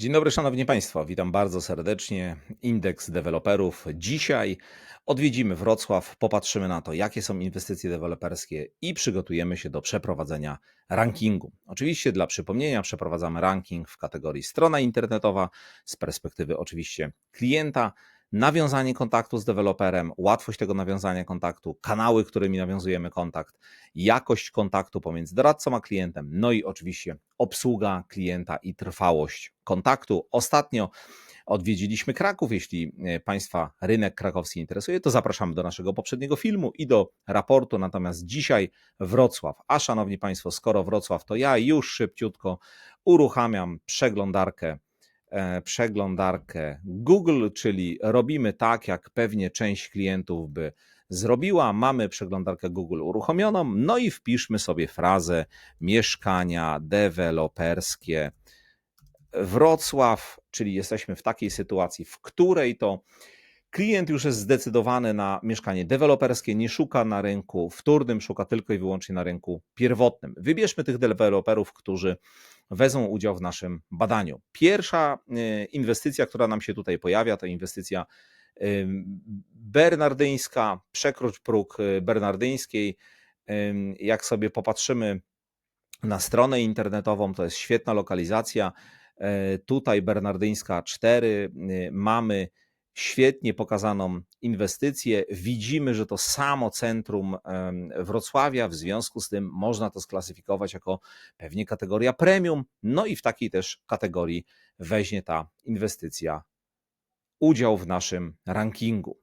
Dzień dobry, Szanowni Państwo. Witam bardzo serdecznie. Indeks deweloperów. Dzisiaj odwiedzimy Wrocław, popatrzymy na to, jakie są inwestycje deweloperskie i przygotujemy się do przeprowadzenia rankingu. Oczywiście, dla przypomnienia, przeprowadzamy ranking w kategorii strona internetowa z perspektywy oczywiście klienta nawiązanie kontaktu z deweloperem, łatwość tego nawiązania kontaktu, kanały, którymi nawiązujemy kontakt, jakość kontaktu pomiędzy doradcą a klientem, no i oczywiście obsługa klienta i trwałość kontaktu. Ostatnio odwiedziliśmy Kraków. Jeśli e, Państwa rynek krakowski interesuje, to zapraszamy do naszego poprzedniego filmu i do raportu. Natomiast dzisiaj Wrocław. A szanowni Państwo, skoro Wrocław, to ja już szybciutko uruchamiam przeglądarkę przeglądarkę Google, czyli robimy tak, jak pewnie część klientów by zrobiła. Mamy przeglądarkę Google uruchomioną, no i wpiszmy sobie frazę mieszkania deweloperskie Wrocław, czyli jesteśmy w takiej sytuacji, w której to klient już jest zdecydowany na mieszkanie deweloperskie, nie szuka na rynku wtórnym, szuka tylko i wyłącznie na rynku pierwotnym. Wybierzmy tych deweloperów, którzy wezmą udział w naszym badaniu. Pierwsza y, inwestycja, która nam się tutaj pojawia, to inwestycja y, bernardyńska, przekroć próg y, bernardyńskiej. Jak sobie popatrzymy na stronę internetową, to jest świetna lokalizacja. Tutaj Bernardyńska 4 mamy świetnie pokazaną inwestycję. Widzimy, że to samo centrum Wrocławia, w związku z tym można to sklasyfikować jako pewnie kategoria premium, no i w takiej też kategorii weźmie ta inwestycja udział w naszym rankingu.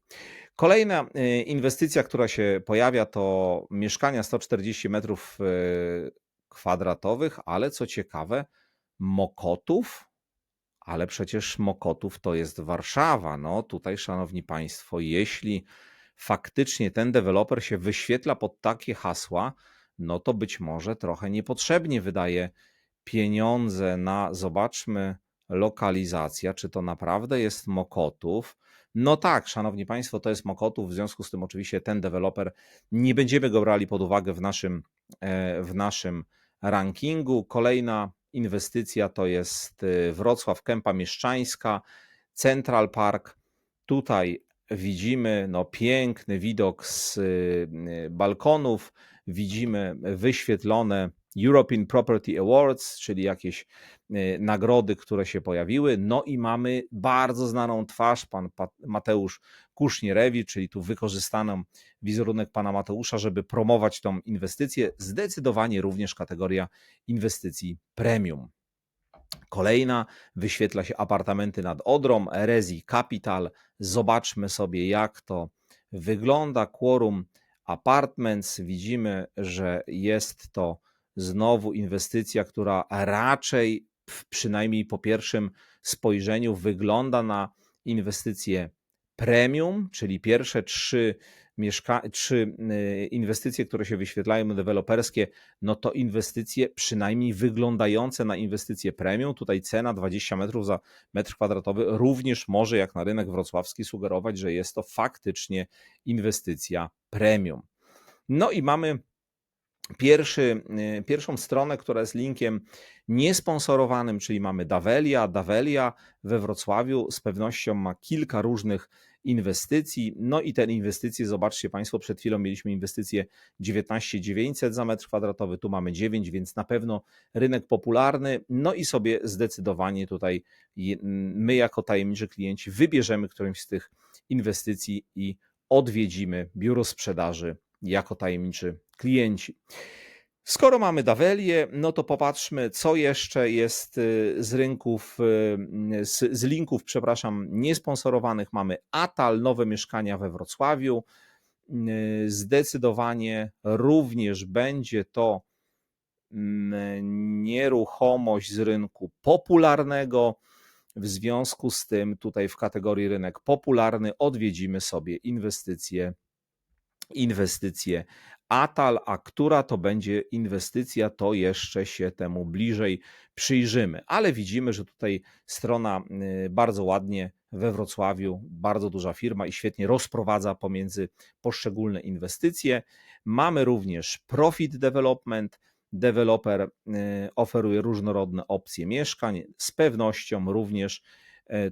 Kolejna y, inwestycja, która się pojawia, to mieszkania 140 metrów y, kwadratowych, ale co ciekawe, Mokotów ale przecież Mokotów to jest Warszawa. No tutaj, szanowni państwo, jeśli faktycznie ten deweloper się wyświetla pod takie hasła, no to być może trochę niepotrzebnie wydaje pieniądze na, zobaczmy, lokalizacja, czy to naprawdę jest Mokotów. No tak, szanowni państwo, to jest Mokotów, w związku z tym oczywiście ten deweloper, nie będziemy go brali pod uwagę w naszym, e, w naszym rankingu. Kolejna inwestycja to jest y, Wrocław Kępa Mieszczańska, Central Park. Tutaj widzimy no, piękny widok z y, balkonów, widzimy wyświetlone European Property Awards, czyli jakieś y, nagrody, które się pojawiły. No i mamy bardzo znaną twarz, pan Mateusz Kusznierewicz, czyli tu wykorzystano wizerunek pana Mateusza, żeby promować tą inwestycję. Zdecydowanie również kategoria inwestycji premium. Kolejna wyświetla się apartamenty nad Odrą, Rezi Capital. Zobaczmy sobie, jak to wygląda. Quorum Apartments. Widzimy, że jest to znowu inwestycja, która raczej przynajmniej po pierwszym spojrzeniu wygląda na inwestycję premium, czyli pierwsze trzy, mieszka- trzy y, inwestycje, które się wyświetlają deweloperskie, no to inwestycje przynajmniej wyglądające na inwestycje premium. Tutaj cena 20 metrów za metr kwadratowy również może, jak na rynek wrocławski, sugerować, że jest to faktycznie inwestycja premium. No i mamy Pierwszy, y, pierwszą stronę, która jest linkiem niesponsorowanym, czyli mamy Davelia. Davelia we Wrocławiu z pewnością ma kilka różnych inwestycji. No i te inwestycje, zobaczcie Państwo, przed chwilą mieliśmy inwestycję 19 900 za metr kwadratowy, tu mamy 9, więc na pewno rynek popularny. No i sobie zdecydowanie tutaj my, jako tajemniczy klienci, wybierzemy którąś z tych inwestycji i odwiedzimy biuro sprzedaży jako tajemniczy klienci. Skoro mamy Dawelię, no to popatrzmy, co jeszcze jest y, z rynków, y, z, z linków, przepraszam, niesponsorowanych. Mamy Atal, nowe mieszkania we Wrocławiu. Y, zdecydowanie również będzie to mm, nieruchomość z rynku popularnego. W związku z tym, tutaj w kategorii rynek popularny odwiedzimy sobie inwestycje inwestycje Atal, a która to będzie inwestycja, to jeszcze się temu bliżej przyjrzymy. Ale widzimy, że tutaj strona y, bardzo ładnie we Wrocławiu, bardzo duża firma i świetnie rozprowadza pomiędzy poszczególne inwestycje. Mamy również Profit Development, deweloper y, oferuje różnorodne opcje mieszkań, z pewnością również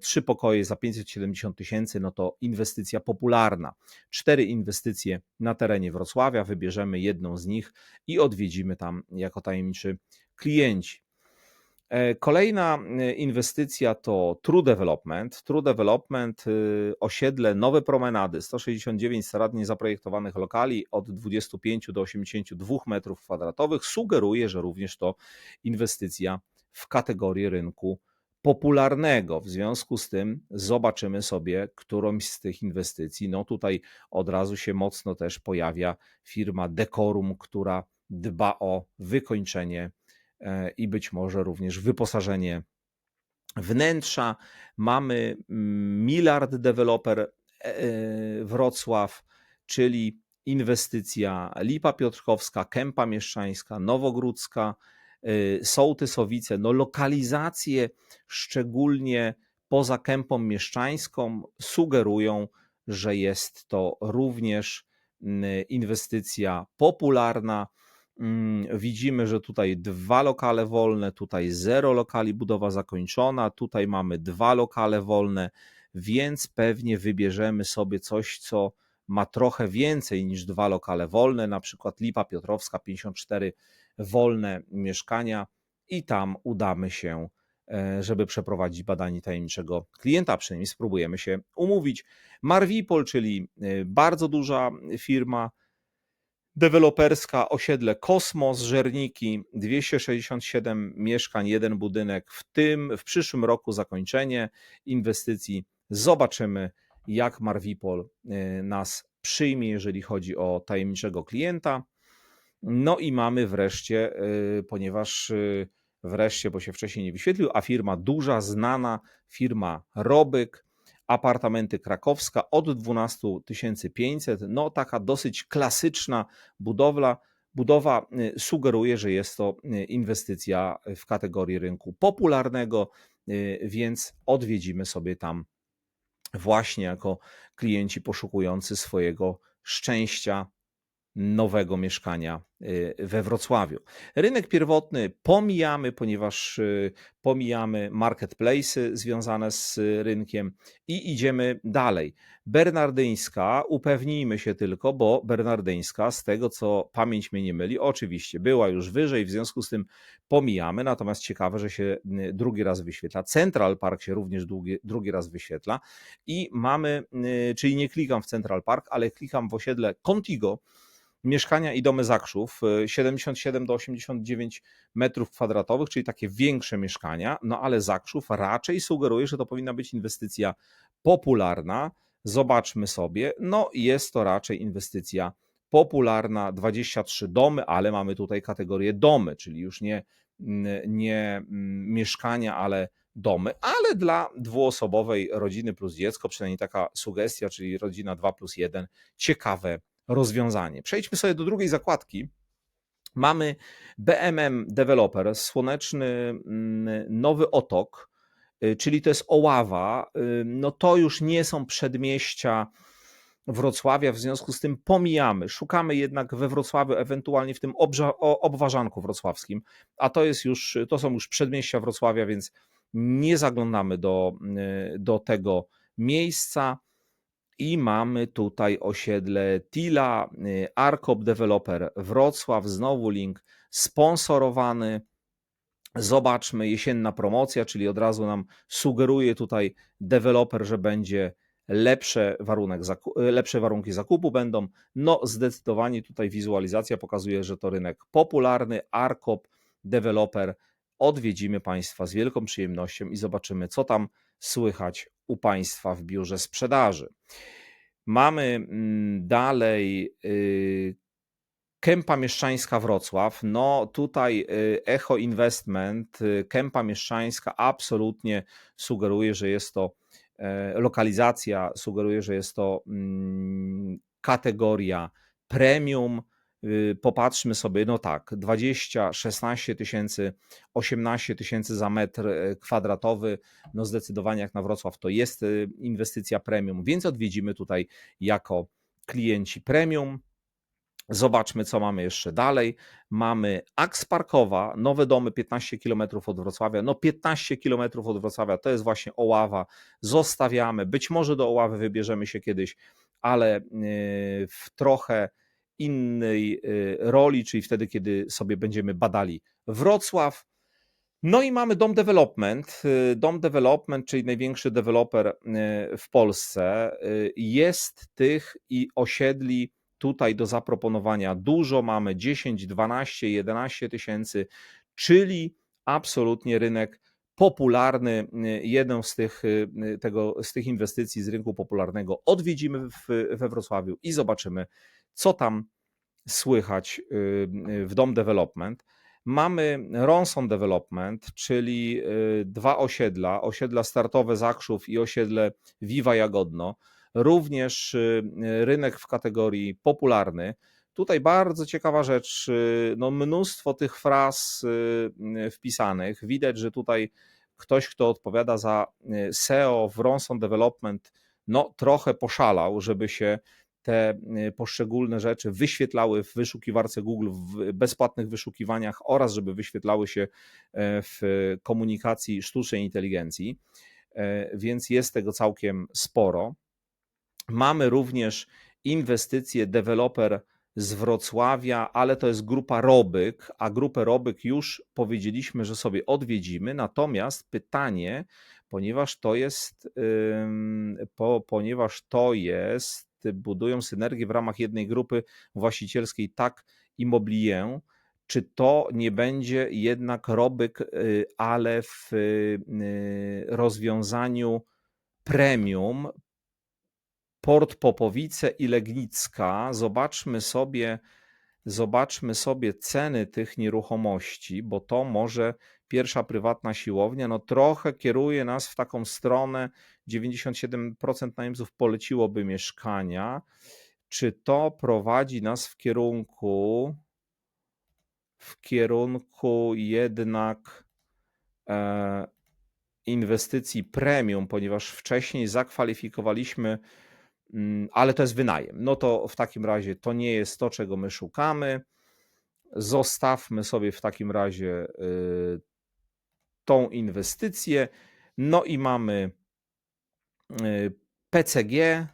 trzy pokoje za 570 tysięcy, no to inwestycja popularna. Cztery inwestycje na terenie Wrocławia, wybierzemy jedną z nich i odwiedzimy tam jako tajemniczy klienci. E, kolejna e, inwestycja to True Development. True Development, y, osiedle Nowe Promenady, 169 starannie zaprojektowanych lokali od 25 do 82 metrów kwadratowych, sugeruje, że również to inwestycja w kategorii rynku popularnego. W związku z tym zobaczymy sobie którąś z tych inwestycji. No tutaj od razu się mocno też pojawia firma Decorum, która dba o wykończenie E, i być może również wyposażenie wnętrza. Mamy mm, Millard Developer e, e, Wrocław, czyli inwestycja Lipa Piotrkowska, Kępa Mieszczańska, Nowogródzka, Sołtysowice. No lokalizacje szczególnie poza Kępą Mieszczańską sugerują, że jest to również mm, inwestycja popularna, Mm, widzimy, że tutaj dwa lokale wolne, tutaj zero lokali, budowa zakończona, tutaj mamy dwa lokale wolne, więc pewnie wybierzemy sobie coś, co ma trochę więcej niż dwa lokale wolne, na przykład Lipa Piotrowska 54 wolne mieszkania i tam udamy się, e, żeby przeprowadzić badanie tajemniczego klienta, przynajmniej spróbujemy się umówić. Marwipol, czyli e, bardzo duża firma, deweloperska osiedle Kosmos, Żerniki, 267 mieszkań, jeden budynek, w tym w przyszłym roku zakończenie inwestycji. Zobaczymy, jak Marwipol y, nas przyjmie, jeżeli chodzi o tajemniczego klienta. No i mamy wreszcie, y, ponieważ y, wreszcie, bo się wcześniej nie wyświetlił, a firma duża, znana, firma Robyk, apartamenty krakowska od 12 500. No, taka dosyć klasyczna budowla. Budowa y, sugeruje, że jest to inwestycja w kategorii rynku popularnego, więc odwiedzimy sobie tam właśnie jako klienci poszukujący swojego szczęścia nowego mieszkania y, we Wrocławiu. Rynek pierwotny pomijamy, ponieważ y, pomijamy marketplace związane z rynkiem i idziemy dalej. Bernardyńska, upewnijmy się tylko, bo Bernardyńska, z tego co pamięć mnie nie myli, oczywiście była już wyżej, w związku z tym pomijamy, natomiast ciekawe, że się y, drugi raz wyświetla. Central Park się również drugi, drugi raz wyświetla i mamy, czyli nie klikam w Central Park, ale klikam w osiedle Contigo, mieszkania i domy Zakrzów 77 y, do 89 metrów kwadratowych, czyli takie większe mieszkania, no ale Zakrzów raczej sugeruje, że to powinna być inwestycja popularna. Zobaczmy sobie, no jest to raczej inwestycja popularna, 23 domy, ale mamy tutaj kategorię domy, czyli już nie, nie mieszkania, ale domy, ale dla dwuosobowej rodziny plus dziecko, przynajmniej taka sugestia, czyli rodzina 2 plus 1, ciekawe rozwiązanie. Przejdźmy sobie do drugiej zakładki. Mamy BMM Developer, słoneczny mm, nowy otok, y, czyli to jest Oława. Y, no to już nie są przedmieścia Wrocławia, w związku z tym pomijamy. Szukamy jednak we Wrocławiu, ewentualnie w tym obwarzanku wrocławskim, a to jest już, to są już przedmieścia Wrocławia, więc nie zaglądamy do, y, do tego miejsca. I mamy tutaj osiedle Tila, y, Arkop Developer Wrocław, znowu link sponsorowany. Zobaczmy, jesienna promocja, czyli od razu nam sugeruje tutaj deweloper, że będzie lepsze, warunek, lepsze warunki zakupu będą. No, zdecydowanie tutaj wizualizacja pokazuje, że to rynek popularny. Arkop Developer odwiedzimy Państwa z wielką przyjemnością i zobaczymy, co tam słychać u Państwa w biurze sprzedaży. Mamy mm, dalej y, Kępa Mieszczańska Wrocław. No tutaj y, Echo Investment, y, Kępa Mieszczańska absolutnie sugeruje, że jest to e, lokalizacja, sugeruje, że jest to mm, kategoria premium popatrzmy sobie, no tak, 20, 16 tysięcy, 18 tysięcy za metr e, kwadratowy, no zdecydowanie jak na Wrocław to jest y, inwestycja premium, więc odwiedzimy tutaj jako klienci premium. Zobaczmy, co mamy jeszcze dalej. Mamy Aks Parkowa, nowe domy 15 km od Wrocławia. No 15 km od Wrocławia to jest właśnie Oława. Zostawiamy. Być może do Oławy wybierzemy się kiedyś, ale yy, w trochę innej yy, roli, czyli wtedy, kiedy sobie będziemy badali Wrocław. No i mamy Dom Development. Yy, Dom Development, czyli największy deweloper w Polsce. Jest tych i osiedli tutaj do zaproponowania dużo. Mamy 10, 12, 11 tysięcy, czyli absolutnie rynek popularny. Jeden z tych, tego, z tych inwestycji z rynku popularnego odwiedzimy w, we Wrocławiu i zobaczymy, co tam słychać w Dom Development. Mamy Ronson Development, czyli dwa osiedla, osiedla startowe Zakrzów i osiedle Viva Jagodno również y, rynek w kategorii popularny. Tutaj bardzo ciekawa rzecz, y, no mnóstwo tych fraz y, wpisanych. Widać, że tutaj ktoś, kto odpowiada za SEO w Ronson Development, no trochę poszalał, żeby się te poszczególne rzeczy wyświetlały w wyszukiwarce Google, w bezpłatnych wyszukiwaniach oraz żeby wyświetlały się e, w komunikacji sztucznej inteligencji. E, więc jest tego całkiem sporo. Mamy również inwestycje deweloper z Wrocławia, ale to jest grupa Robyk, a grupę Robyk już powiedzieliśmy, że sobie odwiedzimy. Natomiast pytanie, ponieważ to jest, po, ponieważ to jest, budują synergię w ramach jednej grupy właścicielskiej, tak Immobilier, czy to nie będzie jednak Robyk, y, ale w y, rozwiązaniu premium, Port Popowice i Legnicka. Zobaczmy sobie, zobaczmy sobie ceny tych nieruchomości, bo to może pierwsza prywatna siłownia, no trochę kieruje nas w taką stronę. 97% najemców poleciłoby mieszkania. Czy to prowadzi nas w kierunku w kierunku jednak e, inwestycji premium, ponieważ wcześniej zakwalifikowaliśmy Mm, ale to jest wynajem. No to w takim razie to nie jest to, czego my szukamy. Zostawmy sobie w takim razie y, tą inwestycję. No i mamy PCG.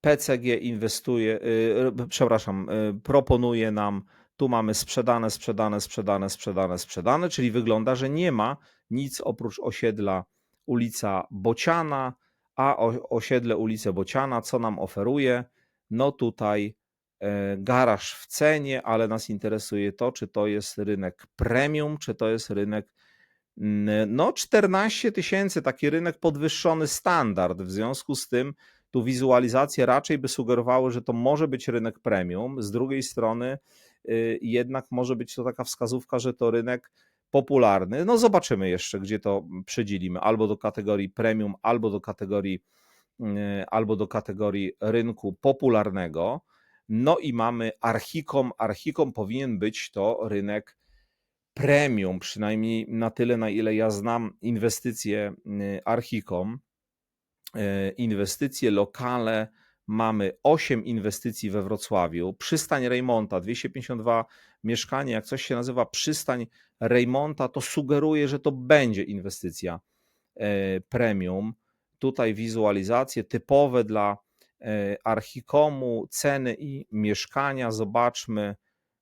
PCG inwestuje, y, przepraszam, proponuje nam, tu mamy sprzedane, sprzedane, sprzedane, sprzedane, sprzedane, czyli wygląda, że nie ma nic oprócz osiedla ulica Bociana, a osiedle ulicy Bociana, co nam oferuje? No tutaj e, garaż w cenie, ale nas interesuje to, czy to jest rynek premium, czy to jest rynek no 14 tysięcy, taki rynek podwyższony standard. W związku z tym tu wizualizacje raczej by sugerowały, że to może być rynek premium. Z drugiej strony y, jednak może być to taka wskazówka, że to rynek popularny. No zobaczymy jeszcze, gdzie to przedzielimy, albo do kategorii premium, albo do kategorii mm, albo do kategorii rynku popularnego. No i mamy Archikom. Archikom powinien być to rynek premium, przynajmniej na tyle, na ile ja znam inwestycje mm, Archikom. E, inwestycje lokale mamy 8 inwestycji we Wrocławiu, przystań Rejmonta 252 mieszkanie, jak coś się nazywa przystań Rejmonta, to sugeruje, że to będzie inwestycja e, premium. Tutaj wizualizacje typowe dla Archikomu, ceny i mieszkania. Zobaczmy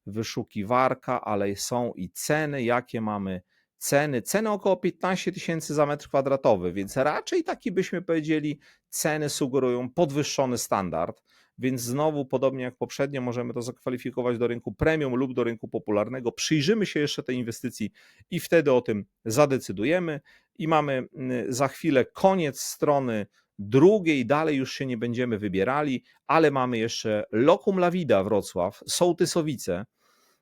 wyszukiwarka, ale są i ceny, jakie mamy ceny. Ceny około 15 tysięcy za metr kwadratowy, więc raczej taki byśmy powiedzieli, ceny sugerują podwyższony standard. Więc znowu, podobnie jak poprzednio, możemy to zakwalifikować do rynku premium lub do rynku popularnego. Przyjrzymy się jeszcze tej inwestycji i wtedy o tym zadecydujemy. I mamy mm, za chwilę koniec strony drugiej, dalej już się nie będziemy wybierali, ale mamy jeszcze Lokum Lawida Wrocław, Sołtysowice.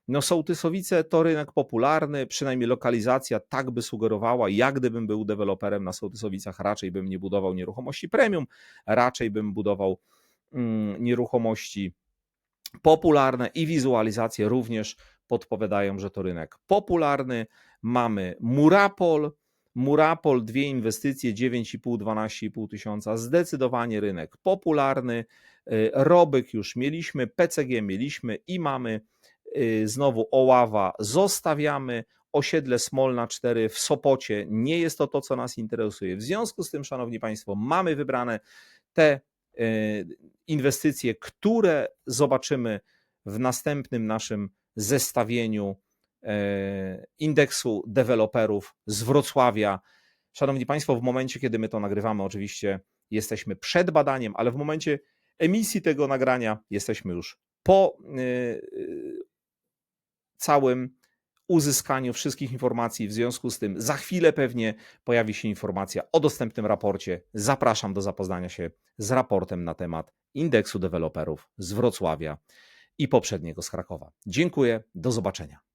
No Sołtysowice to rynek popularny, przynajmniej lokalizacja tak by sugerowała. Jak gdybym był deweloperem na Sołtysowicach, raczej bym nie budował nieruchomości premium, raczej bym budował Mm, nieruchomości popularne i wizualizacje również podpowiadają, że to rynek popularny. Mamy Murapol. Murapol, dwie inwestycje, 9,5, 12,5 tysiąca. Zdecydowanie rynek popularny. Y, Robyk już mieliśmy, PCG mieliśmy i mamy. Y, Znowu Oława zostawiamy. Osiedle Smolna 4 w Sopocie nie jest to to, co nas interesuje. W związku z tym, Szanowni Państwo, mamy wybrane te y, inwestycje, które zobaczymy w następnym naszym zestawieniu e, indeksu deweloperów z Wrocławia. Szanowni Państwo, w momencie, kiedy my to nagrywamy, oczywiście jesteśmy przed badaniem, ale w momencie emisji tego nagrania jesteśmy już po całym uzyskaniu wszystkich informacji. W związku z tym, za chwilę pewnie pojawi się informacja o dostępnym raporcie. Zapraszam do zapoznania się z raportem na temat indeksu deweloperów z Wrocławia i poprzedniego z Krakowa. Dziękuję, do zobaczenia.